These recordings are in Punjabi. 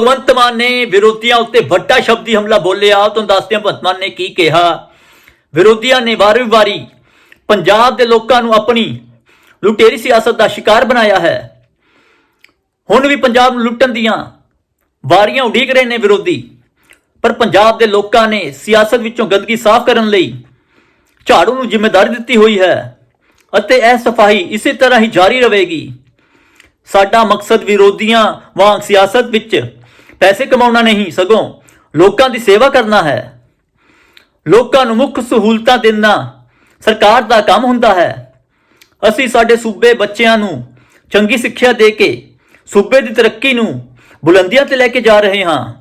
ਭਗਵੰਤ ਮਾਨ ਨੇ ਵਿਰੋਧੀਆਂ ਉੱਤੇ ਵੱਡਾ ਸ਼ਬਦੀ ਹਮਲਾ ਬੋਲਿਆ। ਤੁਹਾਨੂੰ ਦੱਸਦੇ ਹਾਂ ਭਗਵੰਤ ਮਾਨ ਨੇ ਕੀ ਕਿਹਾ। ਵਿਰੋਧੀਆਂ ਨੇ ਵਾਰੀ-ਵਾਰੀ ਪੰਜਾਬ ਦੇ ਲੋਕਾਂ ਨੂੰ ਆਪਣੀ ਲੁਟੇਰੀ ਸਿਆਸਤ ਦਾ ਸ਼ਿਕਾਰ ਬਣਾਇਆ ਹੈ। ਹੁਣ ਵੀ ਪੰਜਾਬ ਨੂੰ ਲੁੱਟਣ ਦੀਆਂ ਵਾਰੀਆਂ ਉਡੀਕ ਰਹੇ ਨੇ ਵਿਰੋਧੀ। ਪਰ ਪੰਜਾਬ ਦੇ ਲੋਕਾਂ ਨੇ ਸਿਆਸਤ ਵਿੱਚੋਂ ਗੰਦਗੀ ਸਾਫ਼ ਕਰਨ ਲਈ ਝਾੜੂ ਨੂੰ ਜ਼ਿੰਮੇਵਾਰੀ ਦਿੱਤੀ ਹੋਈ ਹੈ ਅਤੇ ਇਹ ਸਫ਼ਾਈ ਇਸੇ ਤਰ੍ਹਾਂ ਹੀ ਜਾਰੀ ਰਹੇਗੀ। ਸਾਡਾ ਮਕਸਦ ਵਿਰੋਧੀਆਂ ਵਾਂਗ ਸਿਆਸਤ ਵਿੱਚ ਪੈਸੇ ਕਮਾਉਣਾ ਨਹੀਂ, ਸਗੋਂ ਲੋਕਾਂ ਦੀ ਸੇਵਾ ਕਰਨਾ ਹੈ। ਲੋਕਾਂ ਨੂੰ ਮੁੱਖ ਸਹੂਲਤਾਂ ਦੇਣਾ ਸਰਕਾਰ ਦਾ ਕੰਮ ਹੁੰਦਾ ਹੈ। ਅਸੀਂ ਸਾਡੇ ਸੂਬੇ ਬੱਚਿਆਂ ਨੂੰ ਚੰਗੀ ਸਿੱਖਿਆ ਦੇ ਕੇ ਸੂਬੇ ਦੀ ਤਰੱਕੀ ਨੂੰ ਬੁਲੰਦੀਆਂ ਤੇ ਲੈ ਕੇ ਜਾ ਰਹੇ ਹਾਂ।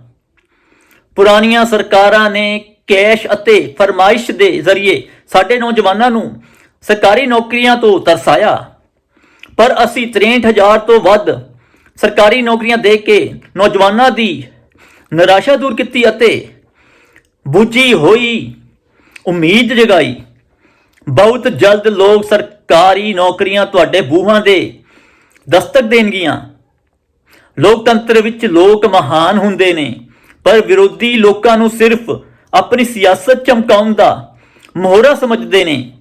ਪੁਰਾਣੀਆਂ ਸਰਕਾਰਾਂ ਨੇ ਕੈਸ਼ ਅਤੇ ਫਰਮਾਇਸ਼ ਦੇ ਜ਼ਰੀਏ ਸਾਡੇ ਨੌਜਵਾਨਾਂ ਨੂੰ ਸਰਕਾਰੀ ਨੌਕਰੀਆਂ ਤੋਂ ਤਰਸਾਇਆ। ਪਰ ਅਸੀਂ 63000 ਤੋਂ ਵੱਧ ਸਰਕਾਰੀ ਨੌਕਰੀਆਂ ਦੇ ਕੇ ਨੌਜਵਾਨਾਂ ਦੀ ਨਿਰਾਸ਼ਾ ਦੂਰ ਕੀਤੀ ਅਤੇ ਬੁੱਝੀ ਹੋਈ ਉਮੀਦ ਜਗਾਈ। ਬਹੁਤ ਜਲਦ ਲੋਕ ਸਰਕਾਰੀ ਨੌਕਰੀਆਂ ਤੁਹਾਡੇ ਬੂਹਾਂ ਦੇ ਦਸਤਕ ਦੇਣਗੀਆਂ। ਲੋਕਤੰਤਰ ਵਿੱਚ ਲੋਕ ਮਹਾਨ ਹੁੰਦੇ ਨੇ, ਪਰ ਵਿਰੋਧੀ ਲੋਕਾਂ ਨੂੰ ਸਿਰਫ ਆਪਣੀ ਸਿਆਸਤ ਚਮਕਾਉਣ ਦਾ ਮੋਹਰਾ ਸਮਝਦੇ ਨੇ।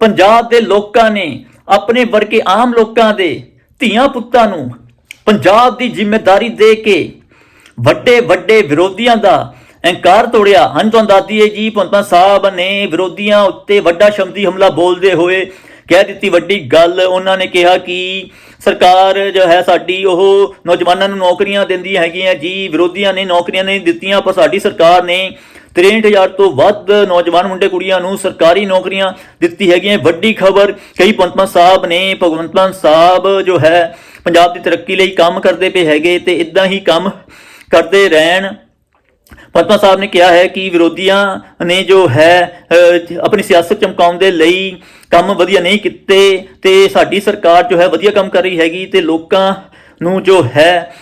ਪੰਜਾਬ ਦੇ ਲੋਕਾਂ ਨੇ ਆਪਣੇ ਵਰਗੇ ਆਮ ਲੋਕਾਂ ਦੇ ਧੀਆਂ ਪੁੱਤਾਂ ਨੂੰ ਪੰਜਾਬ ਦੀ ਜ਼ਿੰਮੇਵਾਰੀ ਦੇ ਕੇ ਵੱਡੇ ਵੱਡੇ ਵਿਰੋਧੀਆਂ ਦਾ ਅਹੰਕਾਰ ਤੋੜਿਆ। ਹਾਂ ਤੁਹਾਨੂੰ ਦੱਸਦੀ ਹੈ ਜੀ ਪੰਤਾਂ ਸਾਹਿਬ ਨੇ ਵਿਰੋਧੀਆਂ ਉੱਤੇ ਵੱਡਾ ਸ਼ਬਦੀ ਹਮਲਾ ਬੋਲਦੇ ਹੋਏ ਕਹਿ ਦਿੱਤੀ ਵੱਡੀ ਗੱਲ। ਉਹਨਾਂ ਨੇ ਕਿਹਾ ਕਿ ਸਰਕਾਰ ਜੋ ਹੈ ਸਾਡੀ, ਉਹ ਨੌਜਵਾਨਾਂ ਨੂੰ ਨੌਕਰੀਆਂ ਦਿੰਦੀ ਹੈਗੀਆਂ। ਜੀ, ਵਿਰੋਧੀਆਂ ਨੇ ਨੌਕਰੀਆਂ ਨਹੀਂ ਦਿੱਤੀਆਂ, ਪਰ ਸਾਡੀ ਸਰਕਾਰ ਨੇ 63000 ਤੋਂ ਵੱਧ ਨੌਜਵਾਨ ਮੁੰਡੇ ਕੁੜੀਆਂ ਨੂੰ ਸਰਕਾਰੀ ਨੌਕਰੀਆਂ ਦਿੱਤੀ ਹੈਗੀਆਂ। ਵੱਡੀ ਖਬਰ, ਕਈ ਪੰਤਮਾ ਸਾਹਿਬ ਨੇ, ਭਗਵੰਤ ਮਾਨ ਸਾਹਿਬ ਜੋ ਹੈ, ਪੰਜਾਬ ਦੀ ਤਰੱਕੀ ਲਈ ਕੰਮ ਕਰਦੇ ਪਏ ਹੈਗੇ ਤੇ ਇਦਾਂ ਹੀ ਕੰਮ ਕਰਦੇ ਰਹਿਣ। ਪਤਮਾ ਸਾਹਿਬ ਨੇ ਕਿਹਾ ਹੈ ਕਿ ਵਿਰੋਧੀਆਂ ਨੇ ਜੋ ਹੈ ਆਪਣੀ ਸਿਆਸਤ ਚਮਕਾਉਣ ਦੇ ਲਈ ਕੰਮ ਵਧੀਆ ਨਹੀਂ ਕੀਤੇ ਤੇ ਸਾਡੀ ਸਰਕਾਰ ਜੋ ਹੈ ਵਧੀਆ ਕੰਮ ਕਰ ਰਹੀ ਹੈਗੀ ਤੇ ਲੋਕਾਂ ਨੂੰ ਜੋ ਹੈ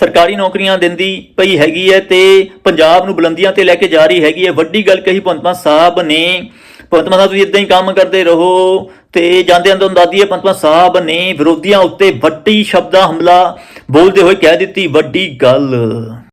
ਸਰਕਾਰੀ ਨੌਕਰੀਆਂ ਦਿੰਦੀ ਪਈ ਹੈਗੀ ਹੈ ਤੇ ਪੰਜਾਬ ਨੂੰ ਬੁਲੰਦੀਆਂ ਤੇ ਲੈ ਕੇ ਜਾ ਰਹੀ ਹੈਗੀ ਹੈ। ਵੱਡੀ ਗੱਲ ਕਹੀ ਪੰਤਮਾ ਸਾਹਿਬ ਨੇ। ਪੰਤਮਾ ਸਾਹਿਬ, ਤੁਸੀਂ ਇਦਾਂ ਹੀ ਕੰਮ ਕਰਦੇ ਰਹੋ ਤੇ ਜਾਂਦੇ ਅੰਦਰ ਦਾਦੀਏ ਪੰਤਮਾ ਸਾਹਿਬ ਨੇ ਵਿਰੋਧੀਆਂ ਉੱਤੇ ਵੱਡੀ ਸ਼ਬਦਾਂ ਹਮਲਾ ਬੋਲਦੇ ਹੋਏ ਕਹਿ ਦਿੱਤੀ, ਵੱਡੀ ਗੱਲ।